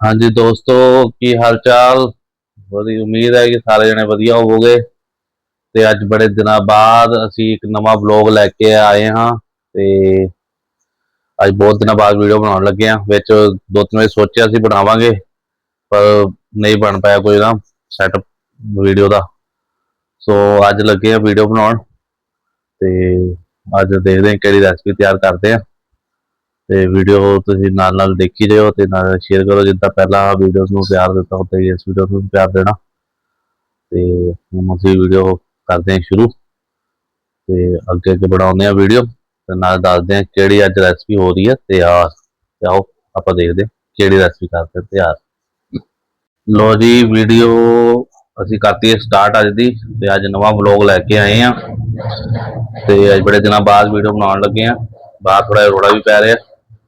ਹਾਂਜੀ ਦੋਸਤੋ, ਕੀ ਹਾਲ ਚਾਲ ਬੜੀ ਉਮੀਦ ਹੈ ਕਿ ਸਾਰੇ ਜਣੇ ਵਧੀਆ ਹੋਵੋਗੇ। ਤੇ ਅੱਜ ਬੜੇ ਦਿਨਾਂ ਬਾਅਦ ਅਸੀਂ ਇੱਕ ਨਵਾਂ ਵਲੌਗ ਲੈ ਕੇ ਆਏ ਹਾਂ। ਤੇ ਅੱਜ ਬਹੁਤ ਦਿਨਾਂ ਬਾਅਦ ਵੀਡੀਓ ਬਣਾਉਣ ਲੱਗੇ ਹਾਂ। ਵਿੱਚ ਦੋ ਤਿੰਨ ਵਾਰੀ ਸੋਚਿਆ ਸੀ ਬਣਾਵਾਂਗੇ, ਪਰ ਨਹੀਂ ਬਣ ਪਾਇਆ ਕੋਈ ਨਾ ਸੈਟਅਪ ਵੀਡੀਓ ਦਾ। ਸੋ ਅੱਜ ਲੱਗੇ ਆ ਵੀਡੀਓ ਬਣਾਉਣ। ਤੇ ਅੱਜ ਦੇਖਦੇ ਹਾਂ ਕਿਹੜੀ ਰੈਸਪੀ ਤਿਆਰ ਕਰਦੇ ਆ ਤੇ ਵੀਡੀਓ ਤੁਸੀਂ ਨਾਲ ਨਾਲ ਦੇਖੀ ਜਾਓ ਤੇ ਨਾਲ ਸ਼ੇਅਰ ਕਰੋ, ਜਿੱਦਾਂ ਪਹਿਲਾਂ ਵੀਡੀਓਜ਼ ਨੂੰ ਪਿਆਰ ਦਿੱਤਾ ਉੱਤੇ ਹੀ ਇਸ ਵੀਡੀਓ ਨੂੰ ਪਿਆਰ ਦੇਣਾ। ਤੇ ਹੁਣ ਅਸੀਂ ਵੀਡੀਓ ਕਰਦੇ ਹਾਂ ਸ਼ੁਰੂ। ਤੇ ਅੱਗੇ ਅੱਗੇ ਬਣਾਉਂਦੇ ਆ ਵੀਡੀਓ ਤੇ ਨਾਲ ਦੱਸਦੇ ਆ ਕਿਹੜੀ ਅੱਜ ਰੈਸਪੀ ਹੋ ਰਹੀ ਹੈ, ਤਿਆਰ। ਤੇ ਆਓ ਆਪਾਂ ਦੇਖਦੇ ਹਾਂ ਕਿਹੜੀ ਰੈਸਪੀ ਕਰਦੇ ਤਿਆਰ। ਲੋ ਜੀ ਵੀਡੀਓ ਅਸੀਂ ਕਰਤੀ ਹੈ ਸਟਾਰਟ ਅੱਜ ਦੀ, ਤੇ ਅੱਜ ਨਵਾਂ ਵਲੌਗ ਲੈ ਕੇ ਆਏ ਆ ਤੇ ਅੱਜ ਬੜੇ ਦਿਨਾਂ ਬਾਅਦ ਵੀਡੀਓ ਬਣਾਉਣ ਲੱਗੇ ਆ ਬਾਹਰ ਥੋੜਾ ਜਿਹਾ ਰੋੜਾ ਵੀ ਪੈ ਰਿਹਾ।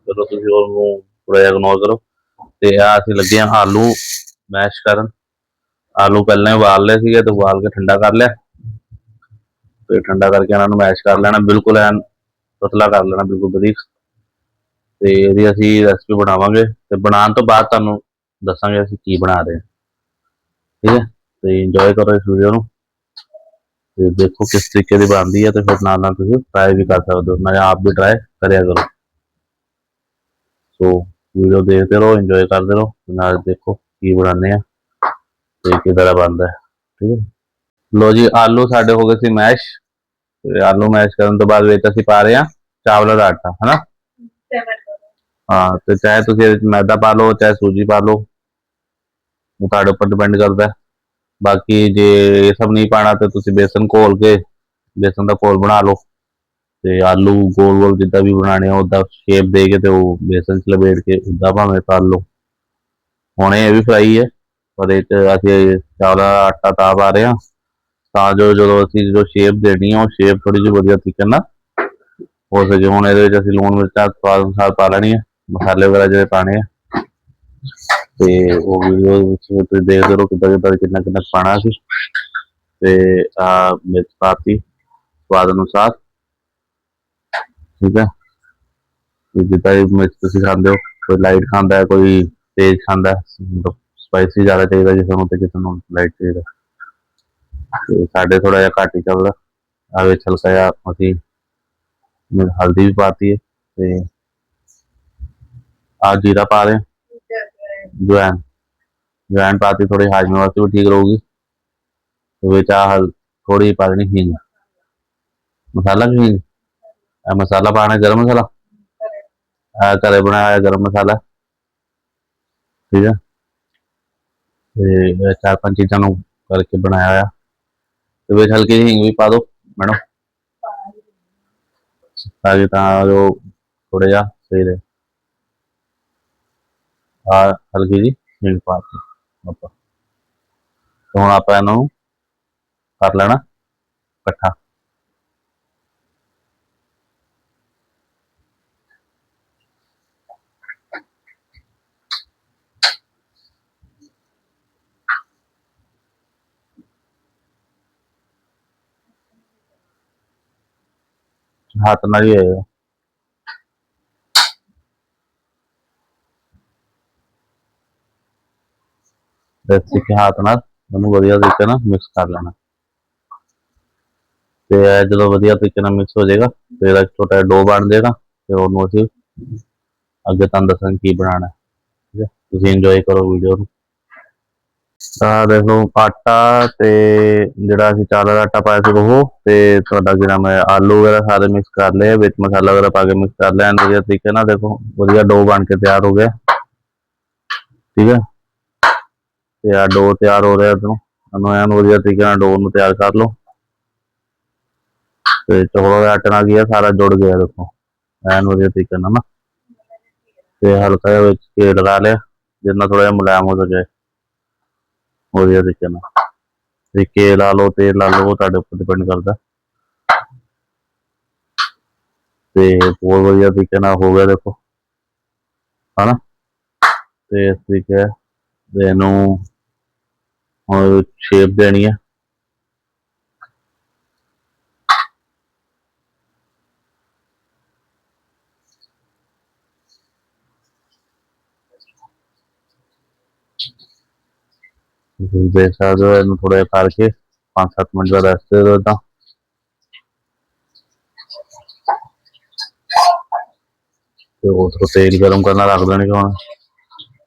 ਚਲੋ ਤੁਸੀਂ ਉਹਨੂੰ ਥੋੜਾ ਜਿਹਾ ਇਗਨੋਰ ਕਰੋ। ਤੇ ਆ ਅਸੀਂ ਲੱਗੇ ਆ ਆਲੂ ਮੈਸ਼ ਕਰਨ। ਆਲੂ ਪਹਿਲਾਂ ਹੀ ਉਬਾਲ ਲਏ ਸੀਗੇ ਤੇ ਉਬਾਲ ਕੇ ਠੰਡਾ ਕਰ ਲਿਆ। ਤੇ ਠੰਡਾ ਕਰਕੇ ਇਹਨਾਂ ਨੂੰ ਮੈਸ਼ ਕਰ ਲੈਣਾ। ਬਿਲਕੁਲ ਐਨ ਪਤਲਾ ਕਰ ਲੈਣਾ, ਬਿਲਕੁਲ ਬਰੀਕ ਤੇ ਇਹਦੀ ਅਸੀਂ ਰੈਸਪੀ ਬਣਾਵਾਂਗੇ ਤੇ ਬਣਾਉਣ ਤੋਂ ਬਾਅਦ ਤੁਹਾਨੂੰ ਦੱਸਾਂਗੇ ਅਸੀਂ ਕੀ ਬਣਾ ਰਹੇ ਹਾਂ। ਠੀਕ ਹੈ? ਤੇ ਇੰਜੋਏ ਕਰੋ ਇਸ ਵੀਡੀਓ ਨੂੰ। ਤੇ ਦੇਖੋ ਕਿਸ ਤਰੀਕੇ ਦੀ ਬਣਦੀ ਹੈ ਤੇ ਫਿਰ ਨਾਲ ਨਾਲ ਤੁਸੀਂ ਟਰਾਈ ਵੀ ਕਰ ਸਕਦੇ ਹੋ। ਮੈਂ ਆਪ ਵੀ ਟਰਾਈ ਕਰਿਆ ਕਰੋ। ਸੋ ਵੀਡੀਓ ਦੇਖਦੇ ਰਹੋ ਇੰਜੋਏ ਕਰਦੇ ਰਹੋ ਤੇ ਨਾਲ ਦੇਖੋ ਕੀ ਬਣਾਉਂਦੇ ਆ ਤੇ ਕਿਦਾਂ ਬਣਦਾ ਹੈ ਠੀਕ ਹੈ ਲੋ ਜੀ ਆਲੂ ਸਾਡੇ ਹੋ ਗਏ ਸੀ ਮੈਸ਼ ਤੇ ਆਲੂ ਮੈਸ਼ ਕਰਨ ਤੋਂ ਬਾਅਦ ਵਿੱਚ ਅਸੀਂ ਪਾ ਰਹੇ ਹਾਂ ਚਾਵਲਾਂ ਦਾ ਆਟਾ ਹਨਾ ਹਾਂ ਤੇ ਚਾਹੇ ਤੁਸੀਂ ਇਹਦੇ ਵਿੱਚ ਮੈਦਾ ਪਾ ਲਓ ਚਾਹੇ ਸੂਜੀ ਪਾ ਲਓ ਉਹ ਤੁਹਾਡੇ ਉੱਪਰ ਡਿਪੈਂਡ ਕਰਦਾ ਹੈ ਬਾਕੀ ਜੇ ਇਹ ਸਭ ਨਹੀਂ ਪਾਣਾ ਤੇ ਤੁਸੀਂ ਬੇਸਨ ਘੋਲ ਕੇ ਬੇਸਨ ਦਾ ਘੋਲ ਬਣਾ ਲਓ ਤੇ ਆਲੂ ਗੋਲ ਗੋਲ ਜਿੱਦਾਂ ਵੀ ਬਣਾਣੇ ਆ ਉਦਾਂ ਸ਼ੇਪ ਦੇ ਕੇ ਤੇ ਉਹ ਬੇਸਨ 'ਚ ਲਪੇਟ ਕੇ ਉਦਾਂ ਭਾਵੇਂ ਤਲ ਲਓ। ਹੁਣ ਇਹ ਵੀ ਫਰਾਈ ਹੈ, ਪਰ ਇਹ 'ਚ ਅਸੀਂ ਚਾਵਲਾਂ ਆਟਾ ਤਾਂ ਪਾ ਰਹੇ ਹਾਂ। ਤਾਂ ਜੋ ਜਦੋਂ ਅਸੀਂ ਜੋ ਸ਼ੇਪ ਦੇਣੀ ਆ, ਉਹ ਸ਼ੇਪ ਥੋੜੀ ਜਿਹੀ ਵਧੀਆ ਤਰੀਕੇ ਨਾਲ ਹੋ ਸਕੇ। ਹੁਣ ਇਹਦੇ ਵਿੱਚ ਅਸੀਂ ਲੂਣ ਮਿਰਚਾਂ ਸਵਾਦ ਅਨੁਸਾਰ ਪਾ ਲੈਣੀ ਹੈ ਮਸਾਲੇ ਵਗੈਰਾ ਜਿਹੜੇ ਪਾਣੇ ਆ। ਤੇ ਉਹ ਵੀਡੀਓ ਵਿੱਚ ਤੁਸੀਂ ਦੇਖਦੇ ਰਹੋ ਕਿੱਦਾਂ ਕਿੱਦਾਂ ਕਿੰਨਾ ਕਿੰਨਾ ਪਾਣਾ ਸੀ ਤੇ ਆ ਮਿਰਚ ਪਾਤੀ ਸਵਾਦ ਅਨੁਸਾਰ। ਠੀਕ ਹੈ ਤੇ ਜਿੱਦਾਂ ਵੀ ਮਿਰਚ ਤੁਸੀਂ ਖਾਂਦੇ ਹੋ ਕੋਈ ਲਾਈਟ ਖਾਂਦਾ ਹੈ ਕੋਈ ਤੇਜ਼ ਖਾਂਦਾ ਹੈ ਸਪਾਈਸੀ ਜ਼ਿਆਦਾ ਚਾਹੀਦਾ ਕਿਸੇ ਨੂੰ ਤੇ ਕਿਸੇ ਨੂੰ ਲਾਈਟ ਚਾਹੀਦਾ ਤੇ ਸਾਡੇ ਥੋੜਾ ਜਿਹਾ ਘੱਟ ਹੀ ਚੱਲਦਾ ਆ ਵਿੱਚ ਹਲਕਾ ਜਿਹਾ ਅਸੀਂ ਮਿਰ- ਹਲਦੀ ਵੀ ਪਾਤੀ ਹੈ ਤੇ ਆ ਜੀਰਾ ਪਾ ਰਹੇ ਹਾਂ ਜਵੈਨ ਜਵੈਨ ਪਾਤੀ ਥੋੜੀ ਹਾਜ਼ਮੇ ਵਾਸਤੇ ਵੀ ਠੀਕ ਰਹੂਗੀ ਤੇ ਵਿੱਚ ਆ ਹਲ ਥੋੜੀ ਪਾ ਦੇਣੀ ਹਿੰਗ ਮਸਾਲਾ ਵੀ ਹਿੰਗ ਇਹ ਮਸਾਲਾ ਪਾਣਾ ਗਰਮ ਮਸਾਲਾ? ਆ ਘਰੇ ਬਣਾਇਆ ਹੋਇਆ ਗਰਮ ਮਸਾਲਾ। ਠੀਕ ਹੈ ਤੇ ਚਾਰ ਪੰਜ ਚੀਜ਼ਾਂ ਨੂੰ ਕਰਕੇ ਬਣਾਇਆ ਹੋਇਆ। ਤੇ ਵਿੱਚ ਹਲਕੀ ਜਿਹੀ ਹਿੰਗ ਵੀ ਪਾ ਦਿਓ ਮੈਡਮ। ਤਾਂ ਕਿ ਤਾਂ ਜੋ ਥੋੜਾ ਜਿਹਾ ਸਹੀ ਰਹੇ। ਆ ਹਲਕੀ ਜਿਹੀ ਹਿੰਗ ਪਾ ਦਿੱਤੀ ਆਪਾਂ। ਤੇ ਹੁਣ ਆਪਾਂ ਇਹਨੂੰ ਕਰ ਲੈਣਾ ਇਕੱਠਾ। ਹੱਥ ਨਾਲ ਹੀ ਹੋਏਗਾ ਇਸ ਤਰੀਕੇ ਹੱਥ ਨਾਲ ਉਹਨੂੰ ਵਧੀਆ ਤਰੀਕੇ ਨਾਲ ਮਿਕਸ ਕਰ ਲੈਣਾ। ਤੇ ਇਹ ਜਦੋਂ ਵਧੀਆ ਤਰੀਕੇ ਨਾਲ ਮਿਕਸ ਹੋ ਜਾਏਗਾ, ਫਿਰ ਇਹਦਾ ਇੱਕ ਛੋਟਾ ਜਿਹਾ ਡੋ ਬਣ ਜਾਏਗਾ ਫਿਰ ਉਹਨੂੰ ਅਸੀਂ ਅੱਗੇ ਤੁਹਾਨੂੰ ਦੱਸਾਂਗੇ ਕੀ ਬਣਾਉਣਾ ਠੀਕ ਹੈ? ਤੁਸੀਂ ਇੰਜੋਏ ਕਰੋ ਵੀਡੀਓ ਨੂੰ। ਤਾਂ ਦੇਖ ਲਓ ਆਟਾ ਤੇ ਜਿਹੜਾ ਅਸੀਂ ਚਾਵਲਾਂ ਦਾ ਆਟਾ ਪਾਇਆ ਸੀ ਉਹ, ਤੇ ਤੁਹਾਡਾ ਕੀ ਨਾਮ ਹੈ ਆਲੂ ਵਗੈਰਾ ਸਾਰੇ ਮਿਕਸ ਕਰ ਲਏ, ਵਿੱਚ ਮਸਾਲਾ ਵਗੈਰਾ ਪਾ ਕੇ ਮਿਕਸ ਕਰ ਲਿਆ ਐਨ ਵਧੀਆ ਤਰੀਕੇ ਨਾਲ ਦੇਖੋ ਵਧੀਆ ਡੋ ਬਣ ਕੇ ਤਿਆਰ ਹੋ ਗਿਆ। ਠੀਕ ਹੈ ਤੇ ਆ ਡੋ ਤਿਆਰ ਹੋ ਰਿਹਾ ਇਧਰੋਂ। ਇਹਨੂੰ ਐਨ ਵਧੀਆ ਤਰੀਕੇ ਨਾਲ ਡੋ ਨੂੰ ਤਿਆਰ ਕਰ ਲਓ। ਤੇ ਚੌਲਾਂ ਦੇ ਆਟੇ ਨਾਲ ਕੀ ਆ, ਸਾਰਾ ਜੁੜ ਗਿਆ ਦੇਖੋ। ਐਨ ਵਧੀਆ ਤਰੀਕੇ ਨਾਲ ਨਾ। ਤੇ ਹਲਕਾ ਜਿਹਾ ਵਿੱਚ ਘੇਰ ਲਗਾ ਲਿਆ, ਜਿੰਨਾ ਥੋੜਾ ਜਿਹਾ ਮੁਲਾਇਮ ਹੋ ਜਾਏ ਵਧੀਆ ਤਰੀਕੇ ਨਾਲ ਤੇ ਕੇ ਲਾ ਲਓ ਤੇਲ ਲਾ ਲਓ, ਉਹ ਤੁਹਾਡੇ ਉੱਪਰ ਡਿਪੈਂਡ ਕਰਦਾ। ਤੇ ਬਹੁਤ ਵਧੀਆ ਤਰੀਕੇ ਨਾਲ ਹੋ ਗਿਆ ਦੇਖੋ। ਹਨਾ? ਤੇ ਇਸ ਤਰੀਕੇ ਦੇ ਨੂੰ ਹੁਣ ਸ਼ੇਪ ਦੇਣੀ ਹੈ ਤੁਸੀਂ ਦੇਖ ਸਕਦੇ ਹੋ ਇਹਨੂੰ ਥੋੜਾ ਜਿਹਾ ਕਰਕੇ 5-7 ਮਿੰਟ ਦਾ ਰੈਸਟ ਦੇ ਦਿਓ ਏਦਾਂ। ਤੇ ਉਧਰੋਂ ਤੇਲ ਗਰਮ ਕਰਨਾ ਰੱਖ ਦੇਣਗੇ ਹੁਣ।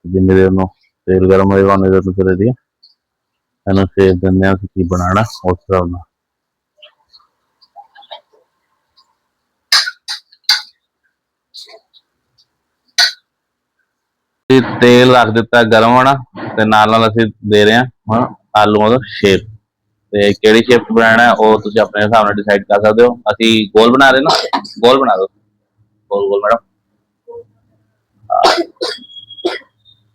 ਜਿੰਨੇ ਦੇਰ ਨੂੰ ਤੇਲ ਗਰਮ ਹੋਏਗਾ ਉਹਨੇ ਦੇਰ ਨੂੰ ਫਿਰ ਇਹਦੀ ਇਹਨੂੰ ਸ਼ੇਪ ਦਿੰਦੇ ਆ ਕਿ ਕੀ ਬਣਾਉਣਾ, ਉਸ ਹਿਸਾਬ ਨਾਲ। ਤੇ ਤੇਲ ਰੱਖ ਦਿੱਤਾ ਗਰਮ ਹੋਣਾ ਤੇ ਨਾਲ ਨਾਲ ਅਸੀਂ ਦੇ ਰਹੇ ਹਾਂ ਹੁਣ ਆਲੂਆਂ ਦਾ ਸ਼ੇਪ ਤੇ ਕਿਹੜੀ ਸ਼ੇਪ ਬਣਾਉਣਾ ਉਹ ਤੁਸੀਂ ਆਪਣੇ ਹਿਸਾਬ ਨਾਲ ਡਿਸਾਈਡ ਕਰ ਸਕਦੇ ਹੋ। ਅਸੀਂ ਗੋਲ ਬਣਾ ਰਹੇ ਨਾ? ਗੋਲ ਬਣਾ ਦਿਓ। Goal goal madam.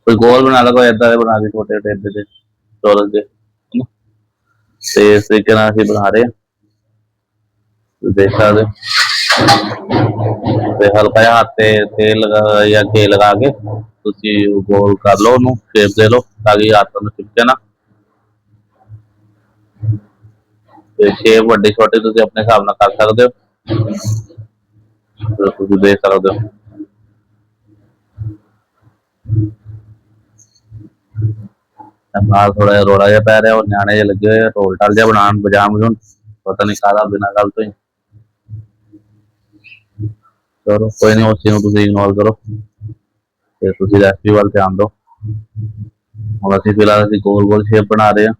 ਕੋਈ ਗੋਲ ਬਣਾ ਲਓ, ਕੋਈ ਏਦਾਂ ਦੇ ਬਣਾ ਦੇ ਛੋਟੇ ਛੋਟੇ ਏਦਾਂ ਦੇ ਚੌਰਸ ਦੇ ਤੇ ਇਸ ਤਰੀਕੇ ਨਾਲ ਅਸੀਂ ਬਣਾ ਰਹੇ ਹਾਂ। ਦੇਖ ਸਕਦੇ ਹੋ। ਤੇ ਹਲਕਾ ਜਿਹਾ ਹੱਥ ਤੇ ਤੇਲ ਲਗਾ ਜਾਂ ਘੇ ਲਗਾ ਕੇ ਤੁਸੀਂ ਉਹ ਗੋਲ ਕਰ ਲਓ ਉਹਨੂੰ ਸ਼ੇਪ ਦੇ ਲਓ ਤਾਂ ਕਿ ਹੱਥ ਨੂੰ ਚਿਪਕੇ ਨਾ। ਤੇ ਸ਼ੇਪ ਵੱਡੇ ਛੋਟੇ ਤੁਸੀਂ ਆਪਣੇ ਹਿਸਾਬ ਨਾਲ ਕਰ ਸਕਦੇ ਹੋ। ਤੇ ਤੁਸੀਂ ਦੇਖ ਸਕਦੇ ਹੋ। ਨਾਲ ਥੋੜਾ ਜਿਹਾ ਰੋੜਾ ਜਿਹਾ ਪੈ ਰਿਹਾ, ਉਹ ਨਿਆਣੇ ਜਿਹੇ ਲੱਗੇ ਹੋਏ ਆ, ਢੋਲ ਟਾਲ ਜਿਹਾ ਬਣਾਉਣ ਬਜਾਮ ਵਜੂਣ ਪਤਾ ਨਹੀਂ ਕਾਹਦਾ ਬਿਨਾਂ ਗੱਲ ਤੋਂ ਹੀ। ਚਲੋ, ਕੋਈ ਨਹੀਂ ਉਸ ਚੀਜ਼ ਨੂੰ ਤੁਸੀਂ ਇਗਨੋਰ ਕਰੋ। ਤੇ ਤੁਸੀਂ ਰੈਸਪੀ ਵੱਲ ਧਿਆਨ ਦਿਓ। ਹੁਣ ਅਸੀਂ ਫਿਲਹਾਲ ਅਸੀਂ ਗੋਲ ਗੋਲ ਸ਼ੇਪ ਬਣਾ ਰਹੇ ਹਾਂ।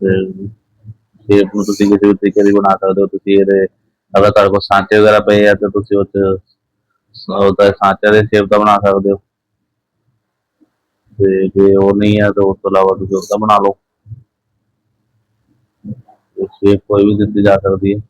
ਤੇ ਸ਼ੇਪ ਨੂੰ ਤੁਸੀਂ ਕਿਸੇ ਵੀ ਤਰੀਕੇ ਦੀ ਬਣਾ ਸਕਦੇ ਹੋ। ਤੁਸੀਂ ਇਹਦੇ ਅਗਰ ਤੁਹਾਡੇ ਕੋਲ ਸਾਂਚੇ ਵਗੈਰਾ ਪਏ ਆ, ਤਾਂ ਤੁਸੀਂ ਉਹ 'ਚ ਉਹਦਾ ਸਾਂਚੇ ਦੇ ਸ਼ੇਪ ਦਾ ਬਣਾ ਸਕਦੇ ਹੋ। ਤੇ ਜੇ ਉਹ ਨਹੀਂ ਹੈ ਤਾਂ ਉਸ ਤੋਂ ਇਲਾਵਾ ਤੁਸੀਂ ਉਹਦਾ ਬਣਾ ਲਓ। ਸ਼ੇਪ ਕੋਈ ਵੀ ਦਿੱਤੀ ਜਾ ਸਕਦੀ ਹੈ।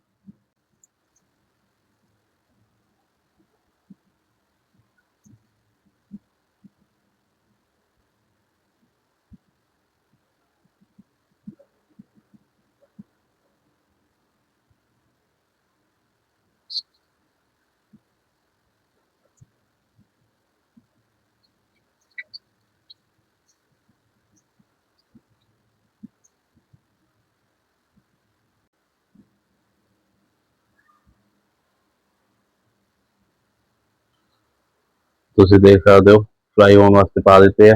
ਤੁਸੀਂ ਦੇਖ ਸਕਦੇ ਹੋ ਫਰਾਈ ਹੋਣ ਵਾਸਤੇ ਪਾ ਦਿੱਤੇ ਆ।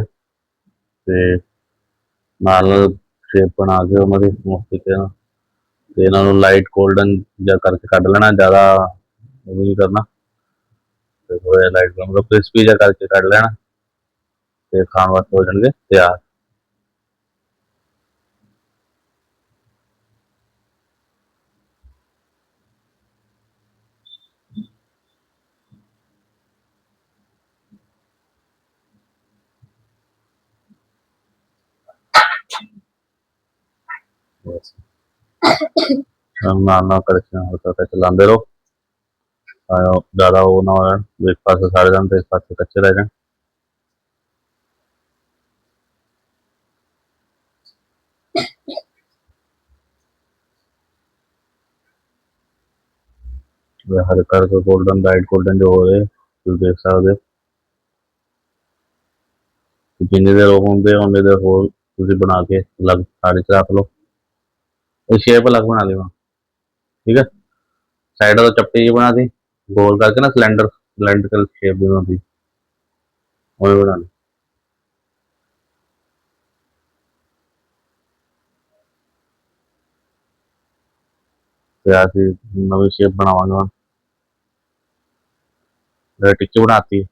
ਤੇ ਨਾਲ ਸ਼ੇਪ ਬਣਾ ਕੇ ਉਹਨਾਂ ਦੀ ਮੁਫਤ ਤਰੀਕੇ ਨਾਲ। ਤੇ ਇਹਨਾਂ ਨੂੰ ਲਾਈਟ 골ਡਨ ਜਾਂ ਕਰਕੇ ਕੱਢ ਲੈਣਾ, ਜ਼ਿਆਦਾ ਉਹ ਵੀ ਨਹੀਂ ਕਰਨਾ। ਤੇ ਥੋੜਾ ਲਾਈਟ ਮਤਲਬ ਕ੍ਰਿਸਪੀ ਜਾਂ ਕਰਕੇ ਕੱਢ ਲੈਣਾ। ਤੇ ਖਾਣ ਵਾਸਤੇ ਹੋ ਜਾਣਗੇ ਤਿਆਰ। ਬਸ ਨਾਲ ਨਾਲ ਕਰਕੇ ਹਲਕਾ ਹਲਕਾ ਚਲਾਉਂਦੇ ਰਹੋ ਤਾਂ ਉਹ ਜ਼ਿਆਦਾ ਉਹ ਨਾ ਹੋ ਜਾਣ ਵੀ ਇੱਕ ਪਾਸੇ ਸੜ ਜਾਣ ਤੇ ਇੱਕ ਪਾਸੇ ਕੱਚੇ ਰਹਿ ਜਾਣ वे हर करके गोल्डन लाइट गोल्डन जो हो रहे ਤੁਸੀਂ ਦੇਖ ਸਕਦੇ ਹੋ ਤੇ ਜਿੰਨੀ ਦੇਰ ਉਹ ਹੁੰਦੇ ਉਹਨੇ ਦੇਰ ਹੋਰ ਤੁਸੀਂ ਬਣਾ ਕੇ ਅਲੱਗ ਥਾਲੀ 'ਚ ਰੱਖ ਲਓ ਇਹ ਸ਼ੇਪ ਅਲੱਗ ਬਣਾ ਲਿਓ ਠੀਕ ਹੈ ਸਾਈਡਾਂ ਤੋਂ ਚੱਪਟੀ ਜਿਹੀ ਬਣਾ ਦੀ ਗੋਲ ਕਰਕੇ ਨਾ ਸਿਲੰਡਰ ਸਿਲੰਡਰਕਲ ਸ਼ੇਪ ਦੀ ਬਣਾਉਂਦੀ ਉਹ ਬਣਾ ਲਈ ਤੇ ਅਸੀਂ ਨਵੀਂ ਸ਼ੇਪ ਬਣਾਵਾਂਗੇ ਹੁਣ ਇਹ ਟਿੱਕੀ ਬਣਾਤੀ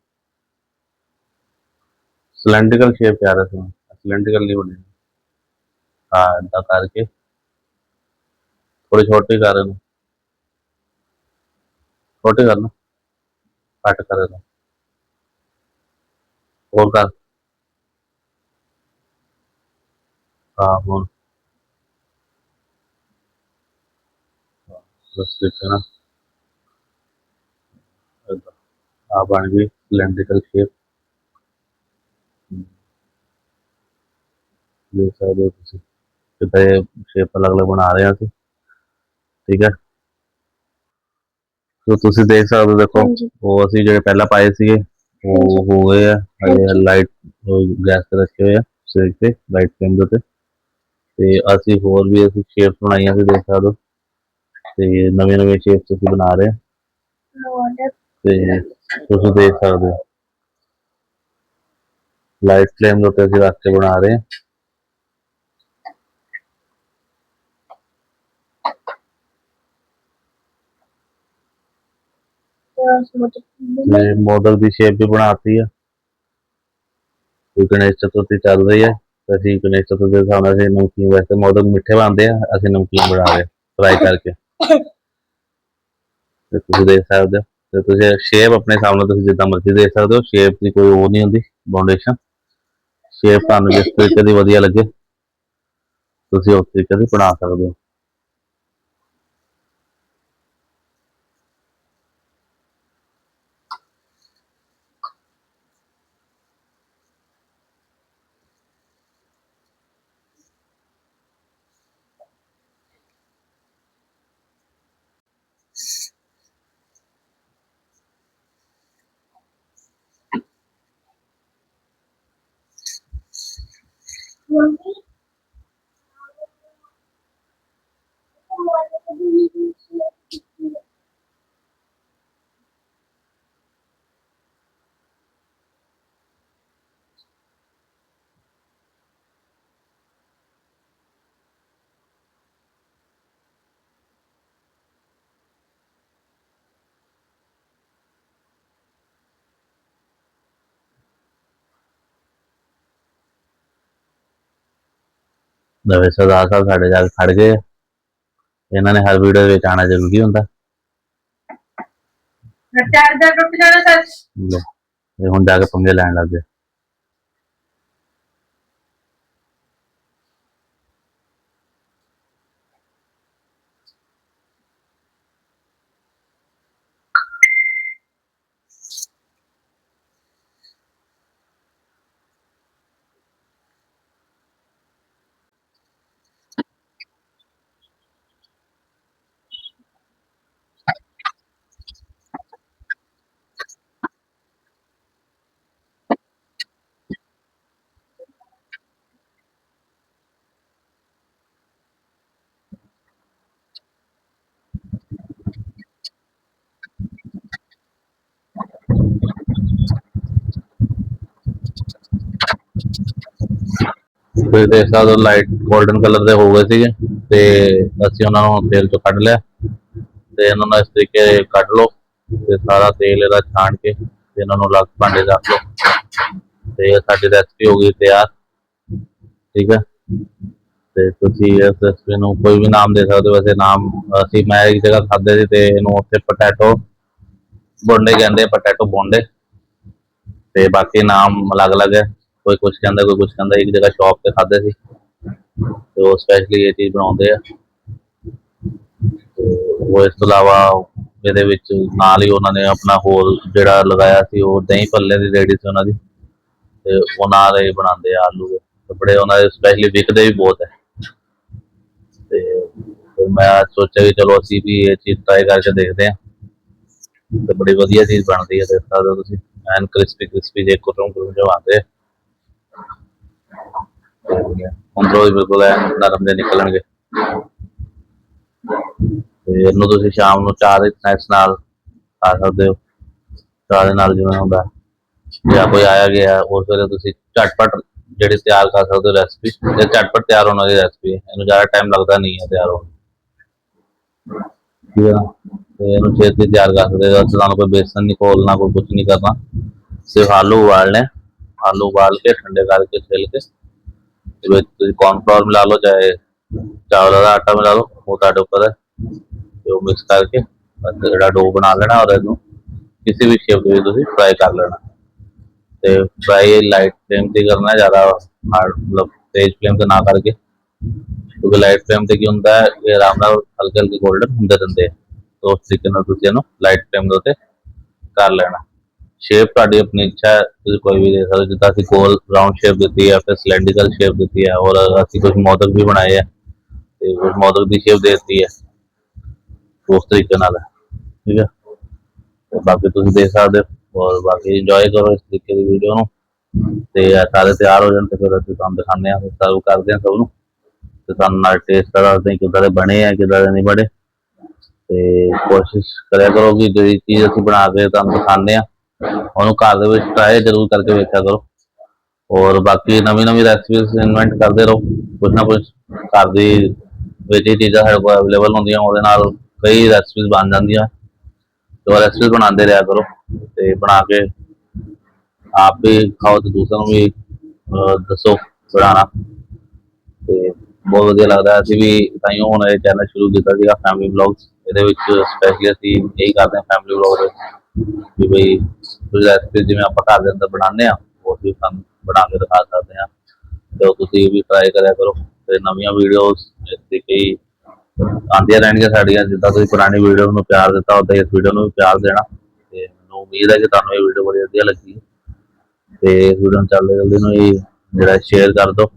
ਸਿਲੰਡਰਕਲ ਸ਼ੇਪ ਪਿਆ ਰਿਹਾ ਸੀ ਸਿਲੰਡਰਕਲ ਨਹੀਂ ਬਣੀ ਹਾਂ ਏਦਾਂ ਕਰਕੇ ਥੋੜੀ ਛੋਟੀ ਕਰ ਇਹਨੂੰ ਛੋਟੀ ਕਰ ਨਾ ਕੱਟ ਕਰ ਇਹਨੂੰ ਹੋਰ ਕਰ ਹਾਂ ਹੁਣ ਬਸ ਦੇਖੋ ਨਾ ਏਦਾਂ ਆ ਬਣ ਗਈ ਸਿਲੰਡਰਕਲ ਸ਼ੇਪ ਦੇਖ ਸਕਦੇ ਹੋ ਤੁਸੀਂ ਕਿੱਦਾਂ ਇਹ ਸ਼ੇਪ ਅਲੱਗ ਅਲੱਗ ਬਣਾ ਰਹੇ ਹਾਂ ਅਸੀਂ ਠੀਕ ਹੈ? ਸੋ ਤੁਸੀਂ ਦੇਖ ਸਕਦੇ ਹੋ ਦੇਖੋ ਹਾਂਜੀ। ਉਹ ਅਸੀਂ ਜਿਹੜੇ ਪਹਿਲਾਂ ਪਾਏ ਸੀਗੇ ਉਹ ਹੋ ਗਏ ਆ ਹਜੇ ਲਾਈਟ ਗੈਸ ਤੇ ਰੱਖੇ ਹੋਏ ਆ ਸੇਕ ਤੇ ਲਾਈਟ ਫਲੇਮ ਦੇ ਉੱਤੇ। ਤੇ ਅਸੀਂ ਹੋਰ ਵੀ ਅਸੀਂ ਸ਼ੇਪਸ ਬਣਾਈਆਂ ਸੀ ਦੇਖ ਸਕਦੇ ਹੋ। ਤੇ ਨਵੇਂ ਨਵੇਂ ਸ਼ੇਪਸ ਅਸੀਂ ਬਣਾ ਰਹੇ ਹਾਂ ਤੇ ਤੁਸੀਂ ਦੇਖ ਸਕਦੇ ਹੋ। ਲਾਈਟ ਫਲੇਮ ਦੇ ਉੱਤੇ ਅਸੀਂ ਰੱਖ ਕੇ ਬਣਾ ਰਹੇ ਹਾਂ ਤੇ ਮੋਦਕ ਦੀ ਸ਼ੇਪ ਵੀ ਬਣਾਤੀ ਹੈ ਤੇ ਗਣੇਸ਼ ਚਤੁਰਥੀ ਚੱਲ ਰਹੀ ਹੈ ਅਸੀਂ ਗਣੇਸ਼ ਚਤੁਰਥੀ ਦੇ ਹਿਸਾਬ ਨਾਲ ਅਸੀਂ ਨਮਕੀਨ ਵੈਸੇ ਮੋਦਕ ਮਿੱਠੇ ਬਣਦੇ ਆ, ਅਸੀਂ ਨਮਕੀਨ ਬਣਾ ਰਹੇ ਫਰਾਈ ਕਰਕੇ। ਤੇ ਤੁਸੀਂ ਦੇਖ ਸਕਦੇ ਹੋ। ਤੇ ਤੁਸੀਂ ਸ਼ੇਪ ਆਪਣੇ ਹਿਸਾਬ ਨਾਲ ਤੁਸੀਂ ਜਿੱਦਾਂ ਮਰਜ਼ੀ ਦੇਖ ਸਕਦੇ ਹੋ। ਸ਼ੇਪ ਦੀ ਕੋਈ ਉਹ ਨਹੀਂ ਹੁੰਦੀ ਬਾਉਂਡੇਸ਼ਨ ਸ਼ੇਪ ਤੁਹਾਨੂੰ ਜਿਸ ਤਰੀਕੇ ਦੀ ਵਧੀਆ ਲੱਗੇ, ਤੁਸੀਂ ਉਸ ਤਰੀਕੇ ਦੀ ਬਣਾ ਸਕਦੇ ਹੋ। ਨਵੇਂ ਸਰਦਾਰ ਸਾਹਿਬ ਸਾਡੇ ਜਾ ਕੇ ਖੜ ਗਏ। ਇਹਨਾਂ ਨੇ ਹਰ ਵੀਡੀਓ ਵਿੱਚ ਆਣਾ ਜ਼ਰੂਰੀ ਹੁੰਦਾ। ਚਾਰਜਰ ਟੁੱਟ ਜਾਣਾ ਸਰ? ਲੈ, ਇਹ ਹੁਣ ਜਾ ਕੇ ਪੰਗੇ ਲੈਣ ਲੱਗ ਗਏ। ਫਿਰ ਦੇਖ ਸਕਦੇ ਹੋ ਲਾਈਟ 골ਡਨ ਕਲਰ ਦੇ ਹੋ ਗਏ ਸੀਗੇ ਤੇ ਅਸੀਂ ਉਹਨਾਂ ਨੂੰ ਤੇਲ ਚੋਂ ਕੱਢ ਲਿਆ ਤੇ ਇਹਨਾਂ ਨੂੰ ਇਸ ਤਰੀਕੇ ਕੱਢ ਲਓ ਤੇ ਸਾਰਾ ਤੇਲ ਇਹਦਾ ਛਾਣ ਕੇ ਤੇ ਇਹਨਾਂ ਨੂੰ ਅਲੱਗ ਭਾਂਡੇ ਰੱਖ ਲਓ। ਤੇ ਸਾਡੀ ਰੈਸਪੀ ਹੋ ਗਈ ਤਿਆਰ, ਠੀਕ ਹੈ? ਤੇ ਤੁਸੀਂ ਇਸ ਰੈਸਪੀ ਨੂੰ ਕੋਈ ਵੀ ਨਾਮ ਦੇ ਸਕਦੇ ਹੋ, ਵੈਸੇ ਨਾਮ ਅਸੀਂ ਮੈਂ ਇੱਕ ਜਗ੍ਹਾ ਖਾਦੇ ਸੀ ਤੇ ਇਹਨੂੰ ਉੱਥੇ ਪੋਟੈਟੋ ਬੋਂਡੇ ਕਹਿੰਦੇ ਪੋਟੈਟੋ ਬੋਂਡੇ। ਤੇ ਬਾਕੀ ਨਾਮ ਅਲੱਗ-ਅਲੱਗ ਹੈ। ਕੋਈ ਕੁਝ ਕਹਿੰਦਾ, ਕੋਈ ਕੁਝ ਕਹਿੰਦਾ, ਇੱਕ ਜਗ੍ਹਾ ਸ਼ਾਪ ਤੇ ਖਾਦੇ ਸੀ। ਤੇ ਉਹ ਸਪੈਸ਼ਲੀ ਇਹ ਚੀਜ਼ ਬਣਾਉਂਦੇ ਆ। ਤੇ ਉਹ ਇਸ ਤੋਂ ਇਲਾਵਾ ਇਹਦੇ ਵਿੱਚ ਨਾਲ ਹੀ ਉਹਨਾਂ ਨੇ ਆਪਣਾ ਹੋਰ ਜਿਹੜਾ ਲਗਾਇਆ ਸੀ, ਉਹ ਦਹੀਂ ਭੱਲੇ ਦੀ ਰੇਡੀ ਸੀ ਉਹਨਾਂ ਦੀ। ਤੇ ਉਹ ਨਾਲ ਹੀ ਬਣਾਉਂਦੇ ਆ ਆਲੂ ਦੇ ਕੱਪੜੇ। ਉਹਨਾਂ ਦੇ ਸਪੈਸ਼ਲੀ ਵਿਕਦੇ ਵੀ ਬਹੁਤ ਹੈ ਤੇ ਮੈਂ ਸੋਚਿਆ ਕਿ ਚਲੋ ਅਸੀਂ ਵੀ ਇਹ ਚੀਜ਼ ਟਰਾਈ ਕਰਕੇ ਦੇਖਦੇ ਹਾਂ। ਤੇ ਬੜੀ ਵਧੀਆ ਚੀਜ਼ ਬਣਦੀ ਹੈ ਦੇਖ ਸਕਦੇ ਹੋ ਤੁਸੀਂ। ਐਨ ਕ੍ਰਿਸਪੀ ਕ੍ਰਿਸਪੀ ਜੇ ਕੁਰਮ ਕੁਰਮ ਜੋ ਆਉਂਦੇ ਆ। ਤੇ ਬਿਲਕੁਲ ਐਨ ਨਰਮ ਦੇ ਨਿਕਲਣਗੇ। ਤੇ ਇਹਨੂੰ ਤੁਸੀਂ ਸ਼ਾਮ ਨੂੰ ਚਾਹ ਦੇ ਸਨੈਕਸ ਨਾਲ ਖਾ ਸਕਦੇ ਹੋ। ਚਾਹ ਦੇ ਨਾਲ ਜਿਵੇਂ ਹੁੰਦਾ। ਜਾਂ ਕੋਈ ਆਇਆ ਗਿਆ, ਉਸ ਵੇਲੇ ਤੁਸੀਂ ਝਟਪਟ ਜਿਹੜੀ ਤਿਆਰ ਕਰ ਸਕਦੇ ਹੋ ਰੈਸਪੀ ਇਹ ਝਟਪਟ ਤਿਆਰ ਹੋਣ ਵਾਲੀ ਰੈਸਪੀ ਹੈ। ਇਹਨੂੰ ਜ਼ਿਆਦਾ ਟਾਈਮ ਲੱਗਦਾ ਨਹੀਂ ਹੈ ਤਿਆਰ ਹੋਣ। ਠੀਕ ਹੈ ਨਾ? ਤੇ ਇਹਨੂੰ ਛੇਤੀ ਤਿਆਰ ਕਰ ਸਕਦੇ ਹੋ। ਤੁਹਾਨੂੰ ਕੋਈ ਬੇਸਨ ਨਹੀਂ ਘੋਲਣਾ ਕੋਈ ਕੁਝ ਨਹੀਂ ਕਰਨਾ। ਸਿਰਫ ਆਲੂ ਉਬਾਲਣੇ। ਆ। ਆਲੂ ਉਬਾਲ ਕੇ ਠੰਡੇ ਕਰਕੇ ਛਿੱਲ ਕੇ ਤੇ ਵਿੱਚ ਤੁਸੀਂ ਕੌਰਨਫਲਾਵਰ ਮਿਲਾ ਲਓ ਚਾਹੇ ਚਾਵਲ ਦਾ ਆਟਾ ਮਿਲਾ ਲਓ ਉਹ ਤੁਹਾਡੇ ਉੱਪਰ ਹੈ ਤੇ ਉਹ ਮਿਕਸ ਕਰਕੇ ਬਸ ਜਿਹੜਾ ਡੋ ਬਣਾ ਲੈਣਾ ਔਰ ਇਹਨੂੰ ਕਿਸੇ ਵੀ ਸ਼ੇਪ ਦੇ ਵਿੱਚ ਤੁਸੀਂ ਫਰਾਈ ਕਰ ਲੈਣਾ ਤੇ ਫਰਾਈ ਲਾਈਟ ਫਲੇਮ ਤੇ ਕਰਨਾ ਜ਼ਿਆਦਾ ਹਾਰਡ ਮਤਲਬ ਤੇਜ਼ ਫਲੇਮ ਤੇ ਨਾ ਕਰਕੇ ਕਿਉਂਕਿ ਲਾਈਟ ਫਲੇਮ ਤੇ ਕੀ ਹੁੰਦਾ ਹੈ ਇਹ ਆਰਾਮ ਨਾਲ ਹਲਕੇ ਹਲਕੇ 골ਡਨ ਹੁੰਦੇ ਰਹਿੰਦੇ ਆ ਤਾਂ ਉਸ ਤਰੀਕੇ ਨਾਲ ਤੁਸੀਂ ਇਹਨੂੰ ਲਾਈਟ ਫਲੇਮ ਦੇ ਉੱਤੇ ਕਰ ਲੈਣਾ ਸ਼ੇਪ ਤੁਹਾਡੀ ਆਪਣੀ ਇੱਛਾ ਹੈ, ਤੁਸੀਂ ਕੋਈ ਵੀ ਦੇ ਸਕਦੇ ਹੋ। ਜਿੱਦਾਂ ਅਸੀਂ ਕੋਲ ਰਾਉਂਡ ਸ਼ੇਪ ਦਿੱਤੀ ਹੈ ਫਿਰ ਸਿਲੈਂਡਰੀਕਲ ਸ਼ੇਪ ਦਿੱਤੀ ਹੈ ਔਰ ਅਸੀਂ ਕੁਝ ਮੋਦਕ ਵੀ ਬਣਾਏ ਹੈ ਤੇ ਕੁਝ ਮੋਦਕ ਦੀ ਸ਼ੇਪ ਦੇ ਦਿੱਤੀ ਹੈ ਉਸ ਤਰੀਕੇ ਨਾਲ, ਠੀਕ ਹੈ ਤੇ ਬਾਕੀ ਤੁਸੀਂ ਦੇਖ ਸਕਦੇ ਹੋ ਔਰ ਬਾਕੀ ਇੰਜੋਏ ਕਰੋ ਇਸ ਤਰੀਕੇ ਦੀ ਵੀਡੀਓ ਨੂੰ। ਤੇ ਸਾਰੇ ਤਿਆਰ ਹੋ ਜਾਣ ਤੇ ਫਿਰ ਅਸੀਂ ਤੁਹਾਨੂੰ ਦਿਖਾਉਂਦੇ ਹਾਂ ਸਰਵ ਕਰਦੇ ਹਾਂ ਸਭ ਨੂੰ। ਤੇ ਤੁਹਾਨੂੰ ਨਾਲ ਟੇਸਟ ਦੱਸਦੇ ਹਾਂ ਕਿੱਦਾਂ ਦੇ ਬਣੇ ਆ, ਕਿੱਦਾਂ ਦੇ ਨਹੀਂ ਬਣੇ। ਤੇ ਕੋਸ਼ਿਸ਼ ਕਰਿਆ ਕਰੋ ਕਿ ਜਿਹੜੀ ਚੀਜ਼ ਅਸੀਂ ਬਣਾ ਕੇ ਤੁਹਾਨੂੰ ਦਿਖਾਉਂਦੇ ਆ ਉਹਨੂੰ ਘਰ ਦੇ ਵਿੱਚ ਟਰਾਈ ਜ਼ਰੂਰ ਕਰਕੇ ਵੇਖਿਆ ਕਰੋ। ਔਰ ਬਾਕੀ ਨਵੀਂ ਨਵੀਂ ਰੈਸਪੀਜ਼ ਇਨਵੈਂਟ ਕਰਦੇ ਰਹੋ। ਕੁਝ ਨਾ ਕੁਝ ਘਰ ਦੀ ਵਿੱਚ ਹੀ ਚੀਜ਼ਾਂ ਸਾਡੇ ਕੋਲ ਅਵੇਲੇਬਲ ਹੁੰਦੀਆਂ, ਉਹਦੇ ਨਾਲ ਕਈ ਰੈਸਪੀਜ਼ ਬਣ ਜਾਂਦੀਆਂ। ਤੇ ਰੈਸਪੀਜ਼ ਬਣਾਉਂਦੇ ਰਿਹਾ ਕਰੋ ਤੇ ਬਣਾ ਕੇ ਆਪ ਵੀ ਖਾਓ ਤੇ ਦੂਸਰਿਆਂ ਨੂੰ ਵੀ ਦੱਸੋ ਬਣਾਉਣਾ। ਤੇ ਬਹੁਤ ਵਧੀਆ ਲੱਗਦਾ। ਅਸੀਂ ਵੀ ਤਾਈਓ ਹੁਣ ਇਹ ਚੈਨਲ ਸ਼ੁਰੂ ਕੀਤਾ ਸੀਗਾ ਫੈਮਿਲੀ ਵਲੌਗਸ ਇਹਦੇ ਵਿੱਚ ਸਪੈਸ਼ਲੀ ਅਸੀਂ ਇਹੀ ਕਰਦੇ ਹਾਂ ਫੈਮਿਲੀ ਵਲੌਗ ਦੇ ਕਿ ਬਈ ਤੁਸੀਂ ਰੈਸਪੀ ਜਿਵੇਂ ਆਪਾਂ ਘਰ ਦੇ ਅੰਦਰ ਬਣਾਉਂਦੇ ਆ ਉਹ ਵੀ ਤੁਹਾਨੂੰ ਬਣਾ ਕੇ ਦਿਖਾ ਸਕਦੇ ਆ ਤੇ ਉਹ ਤੁਸੀਂ ਵੀ ਟਰਾਈ ਕਰਿਆ ਕਰੋ। ਤੇ ਨਵੀਆਂ ਵੀਡੀਓਜ਼ ਇੱਥੇ ਕਈ ਆਉਂਦੀਆਂ ਰਹਿਣਗੀਆਂ ਸਾਡੀਆਂ, ਜਿੱਦਾਂ ਤੁਸੀਂ ਪੁਰਾਣੀ ਵੀਡੀਓ ਨੂੰ ਪਿਆਰ ਦਿੱਤਾ ਉਦਾਂ ਇਸ ਵੀਡੀਓ ਨੂੰ ਵੀ ਪਿਆਰ ਦੇਣਾ। ਤੇ ਮੈਨੂੰ ਉਮੀਦ ਹੈ ਕਿ ਤੁਹਾਨੂੰ ਇਹ ਵੀਡੀਓ ਬੜੀ ਵਧੀਆ ਲੱਗੀ। ਤੇ ਇਸ ਵੀਡੀਓ ਨੂੰ ਚੱਲਦੇ ਜਲਦੀ ਨੂੰ ਹੀ ਜਿਹੜਾ ਸ਼ੇਅਰ ਕਰ ਦਿਓ।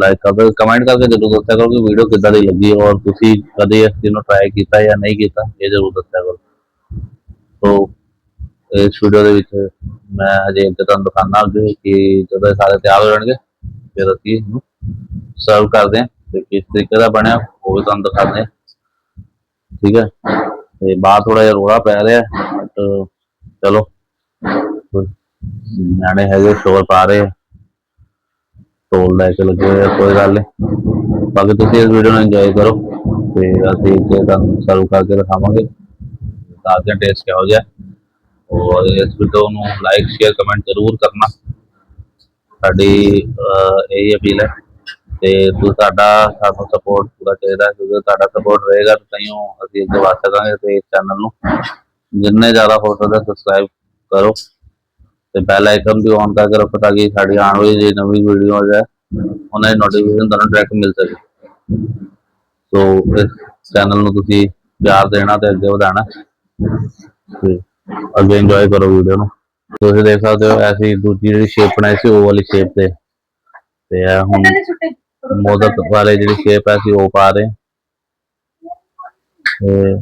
ਲਾਈਕ ਕਰ ਦਿਓ ਕਮੈਂਟ ਕਰਕੇ ਜ਼ਰੂਰ ਦੱਸਿਆ ਕਰੋ ਕਿ ਵੀਡੀਓ ਕਿੱਦਾਂ ਦੀ ਲੱਗੀ ਔਰ ਤੁਸੀਂ ਕਦੇ ਇਸ ਚੀਜ਼ ਨੂੰ ਟਰਾਈ ਕੀਤਾ ਜਾਂ ਨਹੀਂ ਕੀਤਾ, ਇਹ ਜ਼ਰੂਰ ਦੱਸਿਆ ਕਰੋ। ਸੋ ਇਸ ਵੀਡੀਓ ਦੇ ਵਿੱਚ ਮੈਂ ਹਜੇ ਇੱਕ ਤੁਹਾਨੂੰ ਦਿਖਾਉਣਾ ਅੱਗੇ ਕਿ ਜਦੋਂ ਸਾਰੇ ਤਿਆਰ ਹੋ ਜਾਣਗੇ, ਫਿਰ ਅਸੀਂ ਇਹਨੂੰ ਸਰਵ ਕਰਦੇ ਹਾਂ ਤੇ ਕਿਸ ਤਰੀਕੇ ਦਾ ਬਣਿਆ ਉਹ ਵੀ ਤੁਹਾਨੂੰ ਦਿਖਾਉਂਦੇ ਠੀਕ ਹੈ? ਤੇ ਬਾਹਰ ਥੋੜਾ ਜਿਹਾ ਰੋਲਾ ਪੈ ਰਿਹਾ ਬਟ ਚਲੋ ਨਿਆਣੇ ਹੈਗੇ, ਸ਼ੋਰ ਪਾ ਰਹੇ ਟੋਲ ਲੈ ਕੇ ਲੱਗੇ ਹੋਏ ਕੋਈ ਗੱਲ ਨਹੀਂ। ਬਾਕੀ ਤੁਸੀਂ ਇਸ ਵੀਡੀਓ ਨੂੰ ਇੰਜੋਏ ਕਰੋ ਤੇ ਅਸੀਂ ਜੇ ਤੁਹਾਨੂੰ ਸਰਵ ਕਰਕੇ ਦਿਖਾਵਾਂਗੇ। ਦੱਸਦੇ ਟੇਸਟ ਕਿਹੋ ਜਿਹਾ ਔਰ ਇਸ ਵੀਡੀਓ ਨੂੰ ਲਾਈਕ ਸ਼ੇਅਰ ਕਮੈਂਟ ਜ਼ਰੂਰ ਕਰਨਾ। ਸਾਡੀ ਅਹ, ਇਹੀ ਅਪੀਲ ਹੈ ਤੇ ਤੁਸੀਂ ਸਾਡਾ ਸਾਨੂੰ ਸਪੋਰਟ ਪੂਰਾ ਚਾਹੀਦਾ ਕਿਉਂਕਿ ਤੁਹਾਡਾ ਸਪੋਰਟ ਰਹੇਗਾ ਤਾਂ ਹੀ ਅਸੀਂ ਅੱਗੇ ਵਧ ਸਕਾਂਗੇ ਤੇ ਇਸ ਚੈਨਲ ਨੂੰ। ਜਿੰਨੇ ਜ਼ਿਆਦਾ ਹੋ ਸਕਦਾ ਸਬਸਕ੍ਰਾਈਬ ਕਰੋ। ਤੇ ਬੈਲ ਆਈਕਨ ਵੀ ਔਨ ਕਰਕੇ ਰੱਖੋ ਤਾਂ ਕਿ ਸਾਡੀ ਆਉਣ ਵਾਲੀ ਜਿਹੜੀ ਨਵੀਂ ਵੀਡੀਓ ਹੈ ਉਹਨਾਂ ਦੀ ਨੋਟੀਫਿਕੇਸ਼ਨ ਤੁਹਾਨੂੰ ਡਾਇਰੈਕਟ ਮਿਲ ਸਕੇ। ਸੋ ਇਸ ਚੈਨਲ ਨੂੰ ਤੁਸੀਂ ਪਿਆਰ ਦੇਣਾ ਤੇ ਅੱਗੇ ਵਧਾਉਣਾ। ਤੇ ਅੱਗੇ ਇੰਜੋਏ ਕਰੋ ਵੀਡੀਓ ਨੂੰ। ਤੁਸੀਂ ਦੇਖ ਸਕਦੇ ਹੋ ਐਸੀ ਦੂਜੀ ਜਿਹੜੀ ਸ਼ੇਪ ਬਣਾਈ ਸੀ ਉਹ ਵਾਲੀ ਸ਼ੇਪ ਤੇ। ਤੇ ਇਹ ਹੁਣ ਮੋਦਕ ਵਾਲੇ ਜਿਹੜੀ ਸ਼ੇਪ ਹੈ ਸੀ ਉਹ ਪਾ ਰਹੇ। ਤੇ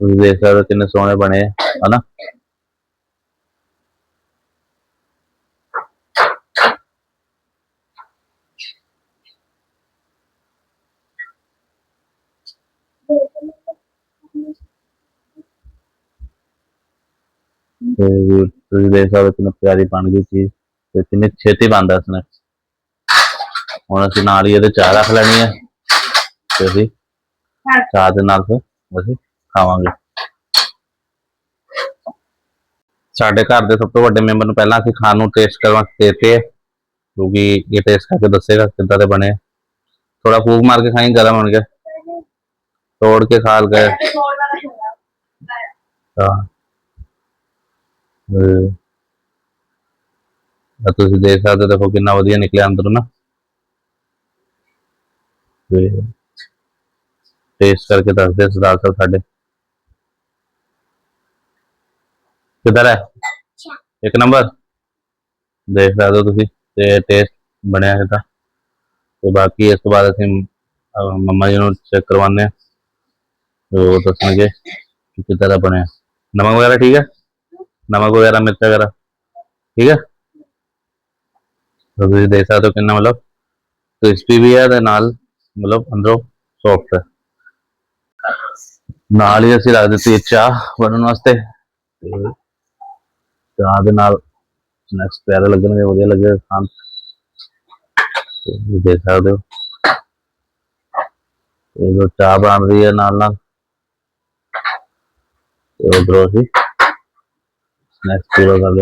ਤੁਸੀਂ ਦੇਖ ਸਕਦੇ ਹੋ ਕਿੰਨੇ ਸੋਹਣੇ ਬਣੇ ਆ, ਹਨਾ? ਤੇ ਤੁਸੀਂ ਦੇਖ ਸਕਦੇ ਕਿੰਨੀ ਪਿਆਰੀ ਬਣ ਗਈ ਚੀਜ਼ ਤੇ ਕਿੰਨੀ ਛੇਤੀ ਬਣਦਾ ਇਸਨੇ ਹੁਣ ਅਸੀਂ ਨਾਲ ਹੀ ਇਹਦੇ ਚਾਹ ਰੱਖ ਲੈਣੀ ਹੈ ਤੇ ਅਸੀਂ ਚਾਹ ਦੇ ਨਾਲ ਫਿਰ ਅਸੀਂ ਖਾਵਾਂਗੇ। ਸਾਡੇ ਘਰ ਦੇ ਸਭ ਤੋਂ ਵੱਡੇ ਮੈਂਬਰ ਨੂੰ ਪਹਿਲਾਂ ਅਸੀਂ ਖਾਣ ਨੂੰ ਟੇਸਟ ਕਰਵਾ ਕੇ ਦਿੱਤੇ ਕਿਉਂਕਿ ਇਹ ਟੇਸਟ ਕਰਕੇ ਦੱਸੇਗਾ ਕਿੱਦਾਂ ਦੇ ਬਣੇ ਥੋੜਾ ਫੂਕ ਮਾਰ ਕੇ ਖਾਈ ਗਰਮ ਹੋਣਗੇ ਤੋੜ ਕੇ ਖਾ ਗਏ ਹਾਂ। ਤੇ ਆਹ ਤੁਸੀਂ ਦੇਖ ਸਕਦੇ ਹੋ ਦੇਖੋ ਕਿੰਨਾ ਵਧੀਆ ਨਿਕਲਿਆ ਅੰਦਰੋਂ ਨਾ। ਤੇ ਟੇਸਟ ਕਰਕੇ ਦੱਸਦੇ ਸਰਦਾਰ ਸਾਹਿਬ ਸਾਡੇ। ਕਿੱਧਰ ਹੈ? ਇੱਕ ਨੰਬਰ ਦੇਖ ਸਕਦੇ ਹੋ ਤੁਸੀਂ ਤੇ ਟੇਸਟ ਬਣਿਆ ਹੈ ਤਾਂ ਤੇ ਬਾਕੀ ਇਸ ਤੋਂ ਬਾਅਦ ਅਸੀਂ ਮੰਮਾ ਜੀ ਨੂੰ ਚੈੱਕ ਕਰਵਾਉਂਦੇ ਤੇ ਉਹ ਦੱਸਣਗੇ ਕਿ ਕਿੱਦਾਂ ਬਣਿਆ। ਨਮਕ ਵਗੈਰਾ ਠੀਕ ਹੈ? ਨਮਕ ਵਗੈਰਾ ਮਿਰਚ ਵਗੈਰਾ ਠੀਕ ਹੈ ਤਾਂ ਤੁਸੀਂ ਦੇਖ ਸਕਦੇ ਹੋ ਕਿੰਨਾ ਮਤਲਬ ਕ੍ਰਿਸਪੀ ਵੀ ਹੈ ਤੇ ਨਾਲ ਮਤਲਬ ਅੰਦਰੋਂ ਸੌਫਟ ਹੈ ਨਾਲ ਹੀ ਅਸੀਂ ਰੱਖ ਦਿੱਤੀ ਚਾਹ ਬਣਨ ਵਾਸਤੇ। ਚਾਹ ਦੇ ਨਾਲ ਸਨੈਕਸ ਪਿਆਰੇ ਲੱਗਣਗੇ, ਵਧੀਆ ਲੱਗੇ ਖਾਣ। ਤੇ ਤੁਸੀਂ ਦੇਖ ਸਕਦੇ ਹੋ। ਇਹ ਜੋ ਚਾਹ ਬਣ ਰਹੀ ਹੈ ਨਾਲ ਨਾਲ ਤੇ ਉਧਰੋਂ ਅਸੀਂ ਸਨੈਕਸ ਪੂਰਾ ਕਰ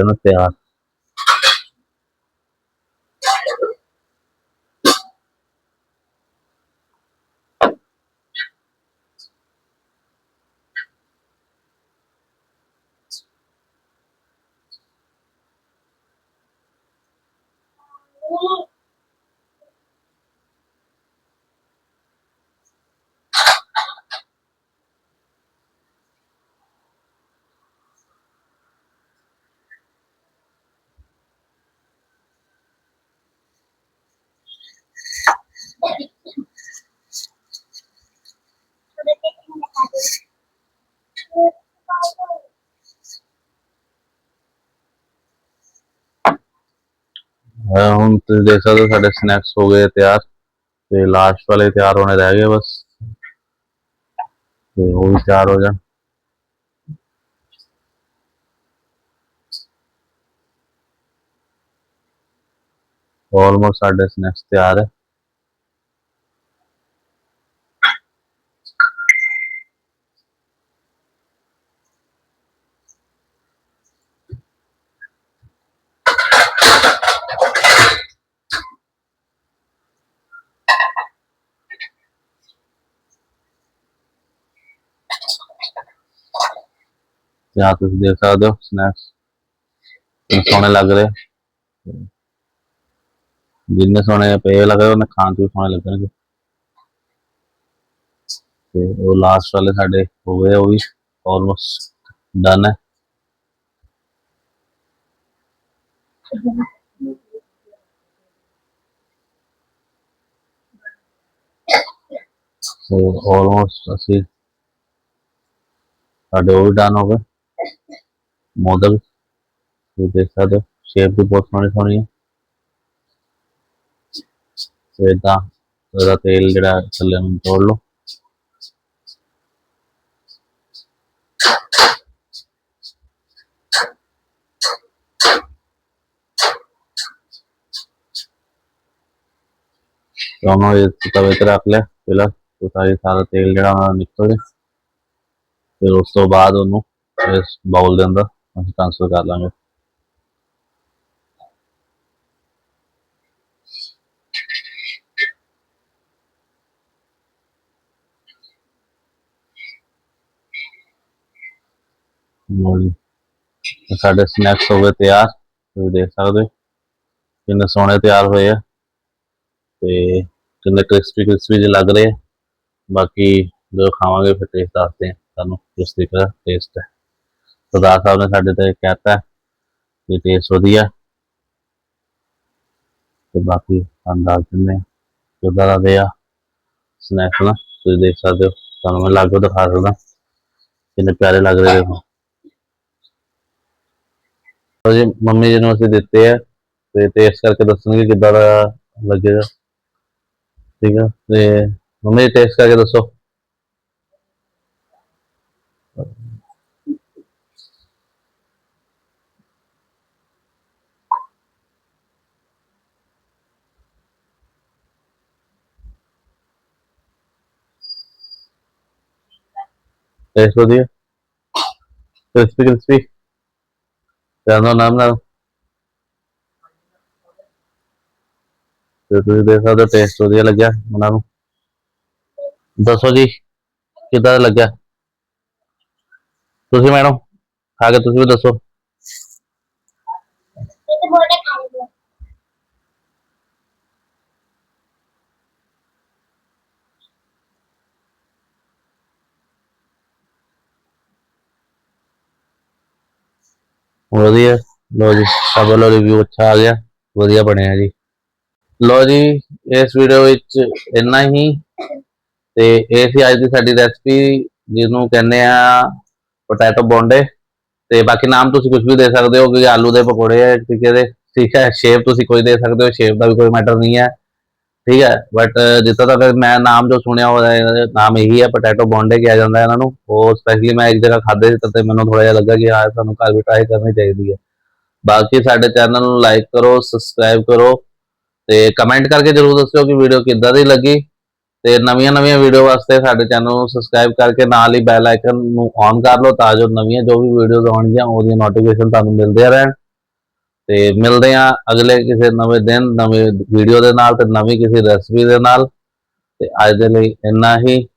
ਹੁਣ ਤੁਸੀਂ ਦੇਖ ਸਕਦੇ ਹੋ ਸਾਡੇ ਸਨੈਕਸ ਹੋ ਗਏ ਤਿਆਰ ਤੇ ਲਾਸਟ ਵਾਲੇ ਤਿਆਰ ਹੋਣੇ ਰਹਿ ਗਏ ਬਸ ਤੇ ਉਹ ਵੀ ਤਿਆਰ ਹੋ ਜਾਣ ऑलमोस्ट साढ़े स्नैक्स तैयार है ਤੇ ਆਹ ਤੁਸੀਂ ਦੇਖ ਸਕਦੇ ਹੋ ਸਨੈਕਸ ਕਿੰਨੇ ਸੋਹਣੇ ਲੱਗ ਰਹੇ ਜਿੰਨੇ ਸੋਹਣੇ ਪਏ ਲੱਗ ਰਹੇ ਉਹਨੇ ਖਾਣ ਚ ਵੀ ਸੋਹਣੇ ਲੱਗਣਗੇ ਤੇ ਉਹ ਲਾਸਟ ਵਾਲੇ ਸਾਡੇ ਹੋ ਗਏ ਉਹ ਵੀ ਆਲਮੋਸਟ ਡਨ ਹੈ ਸੋ ਆਲਮੋਸਟ ਅਸੀਂ ਸਾਡੇ ਉਹ ਵੀ ਡਨ ਹੋ ਗਏ ਮੋਦਕ ਤੁਸੀਂ ਦੇਖ ਸਕਦੇ ਹੋ ਸ਼ੇਪ ਵੀ ਬਹੁਤ ਸੋਹਣੀ ਸੋਹਣੀ ਹੈ ਤੇ ਏਦਾਂ ਉਹਦਾ ਤੇਲ ਜਿਹੜਾ ਥੱਲੇ ਨੂੰ ਤੋੜ ਲਓ दोनों ये तवे ਤੇ ਰੱਖ ਲਿਆ ਪਹਿਲਾਂ ਉਹ ਸਾਰੀ ਸਾਰਾ ਤੇਲ ਜਿਹੜਾ ਉਹਨਾਂ ਦਾ ਨਿਕਲ ਗਿਆ ਫਿਰ ਉਸ ਤੋਂ ਬਾਅਦ ਉਹਨੂੰ ਇਸ ਬਾਉਲ ਦੇ ਅੰਦਰ, ਅਸੀਂ ਟ੍ਰਾਂਸਫਰ ਕਰ ਲਾਂਗੇ। ਲਓ ਸਾਡੇ ਸਨੈਕਸ ਹੋ ਗਏ ਤਿਆਰ, ਤੁਸੀਂ ਦੇਖ ਸਕਦੇ ਹੋ। ਕਿੰਨੇ ਸੋਹਣੇ ਤਿਆਰ ਹੋਏ ਆ, ਤੇ ਕਿੰਨੇ ਕ੍ਰਿਸਪੀ ਕ੍ਰਿਸਪੀ ਜਿਹੇ ਲੱਗ ਰਹੇ ਬਾਕੀ ਜਦੋਂ ਖਾਵਾਂਗੇ ਫਿਰ ਟੇਸਟ ਦੱਸਦੇ ਆ, ਤੁਹਾਨੂੰ ਕਿਸ ਤਰੀਕੇ ਦਾ ਟੇਸਟ ਹੈ। ਸਰਦਾਰ ਸਾਹਿਬ ਨੇ ਸਾਡੇ ਤੇ ਕਹਿਤਾ ਕਿ ਟੇਸਟ ਵਧੀਆ। ਤੇ ਬਾਕੀ ਤੁਹਾਨੂੰ ਦਿੰਦੇ ਆ ਦਾ ਦੇ ਆ ਸਨੈਕ ਨਾ, ਤੁਸੀਂ ਦੇਖ ਸਕਦੇ ਹੋ। ਤੁਹਾਨੂੰ ਮੈਂ ਲਾਗੋ ਦਿਖਾ ਸਕਦਾ। ਕਿੰਨੇ ਪਿਆਰੇ ਲੱਗ ਰਹੇ ਦੇਖੋ। ਉਹ ਜੀ, ਮੰਮੀ ਜੀ ਨੂੰ ਅਸੀਂ ਦਿੱਤੇ ਆ ਤੇ ਟੇਸਟ ਕਰਕੇ ਦੱਸਣਗੇ ਕਿੱਦਾਂ ਦਾ ਲੱਗੇਗਾ। ਠੀਕ ਹੈ ਤੇ ਮੰਮੀ ਟੇਸਟ ਕਰਕੇ ਦੱਸੋ। ਟੇਸਟ ਵਧੀਆ ਕ੍ਰਿਸਪੀ ਕ੍ਰਿਸਪੀ ਤੇ ਨਾਮ ਨਾਲ ਤੇ ਤੁਸੀਂ ਦੇਖ ਸਕਦੇ ਟੇਸਟ ਵਧੀਆ ਲੱਗਿਆ ਉਹਨਾਂ ਨੂੰ ਦੱਸੋ ਜੀ, ਕਿੱਦਾਂ ਦਾ ਲੱਗਿਆ ਤੁਸੀਂ ਮੈਡਮ ਖਾ ਕੇ ਤੁਸੀਂ ਵੀ ਦੱਸੋ ਇਹ ਤਾਂ ਬੋਲੇ ਖਾ ਲਿਆ ਵਧੀਆ। ਲੋ ਜੀ, ਸਭ ਵੱਲੋਂ ਰਿਵਿਊ ਅੱਛਾ ਆ ਗਿਆ। ਵਧੀਆ ਬਣਿਆ ਜੀ। ਲੋ ਜੀ, ਇਸ ਵੀਡੀਓ ਵਿੱਚ ਇੰਨਾ ਹੀ। ਤੇ ਇਹ ਸੀ ਅੱਜ ਦੀ ਸਾਡੀ ਰੈਸਪੀ ਜਿਹਨੂੰ ਕਹਿੰਦੇ ਆ ਪੋਟੈਟੋ ਬੋਂਡੇ ਤੇ ਬਾਕੀ ਨਾਮ ਤੁਸੀਂ ਕੁਝ ਵੀ ਦੇ ਸਕਦੇ ਹੋ ਕਿ ਆਲੂ ਦੇ ਪਕੌੜੇ ਹੈ ਠੀਕ ਹੈ ਦੇ। ਠੀਕ ਹੈ ਸ਼ੇਪ ਤੁਸੀਂ ਕੋਈ ਦੇ ਸਕਦੇ ਹੋ ਸ਼ੇਪ ਦਾ ਵੀ ਕੋਈ ਮੈਟਰ ਨਹੀਂ ਹੈ। ਠੀਕ ਹੈ ਬਟ ਜਿੱਥੋਂ ਤੱਕ ਮੈਂ ਨਾਮ ਜੋ ਸੁਣਿਆ ਉਹਦਾ ਇਹਦਾ ਨਾਮ ਇਹੀ ਹੈ ਪੋਟੈਟੋ ਬੋਂਡੇ ਕਿਹਾ ਜਾਂਦਾ ਹੈ ਇਹਨਾਂ ਨੂੰ। ਉਹ ਸਪੈਸ਼ਲੀ ਮੈਂ ਇੱਕ ਜਗ੍ਹਾ ਖਾਦੇ ਸੀ ਤੇ ਮੈਨੂੰ ਥੋੜਾ ਜਿਹਾ ਲੱਗਾ ਕਿ ਹਾਂ, ਸਾਨੂੰ ਘਰ ਵੀ ਟਰਾਈ ਕਰਨੀ ਚਾਹੀਦੀ ਹੈ। ਬਾਕੀ ਸਾਡੇ ਚੈਨਲ ਨੂੰ ਲਾਈਕ ਕਰੋ ਸਬਸਕ੍ਰਾਈਬ ਕਰੋ ਤੇ ਕਮੈਂਟ ਕਰਕੇ ਜਰੂਰ ਦੱਸਿਓ ਕਿ ਵੀਡੀਓ ਕਿੱਦਾਂ ਦੀ ਲੱਗੀ। ਤੇ ਨਵੀਆਂ ਨਵੀਆਂ ਵੀਡੀਓ ਵਾਸਤੇ ਸਾਡੇ ਚੈਨਲ ਨੂੰ ਸਬਸਕ੍ਰਾਈਬ ਕਰਕੇ ਨਾਲ ਹੀ ਬੈਲ ਆਈਕਨ ਨੂੰ ਔਨ ਕਰ ਲਓ, ਤਾਂ ਜੋ ਨਵੀਆਂ ਜੋ ਵੀ ਵੀਡੀਓਜ਼ ਆਉਣਗੀਆਂ, ਉਹਦੀਆਂ ਨੋਟੀਫਿਕੇਸ਼ਨ ਤੁਹਾਨੂੰ ਮਿਲਦੀਆਂ ਰਹਿਣ। ਤੇ ਮਿਲਦੇ ਆ ਅਗਲੇ ਕਿਸੇ ਨਵੇਂ ਦਿਨ, ਨਵੇਂ ਵੀਡੀਓ ਦੇ ਨਾਲ ਤੇ ਨਵੀਂ ਕਿਸੇ ਰੈਸਪੀ ਦੇ ਨਾਲ। ਤੇ ਅੱਜ ਦੇ ਲਈ ਇੰਨਾ ਹੀ।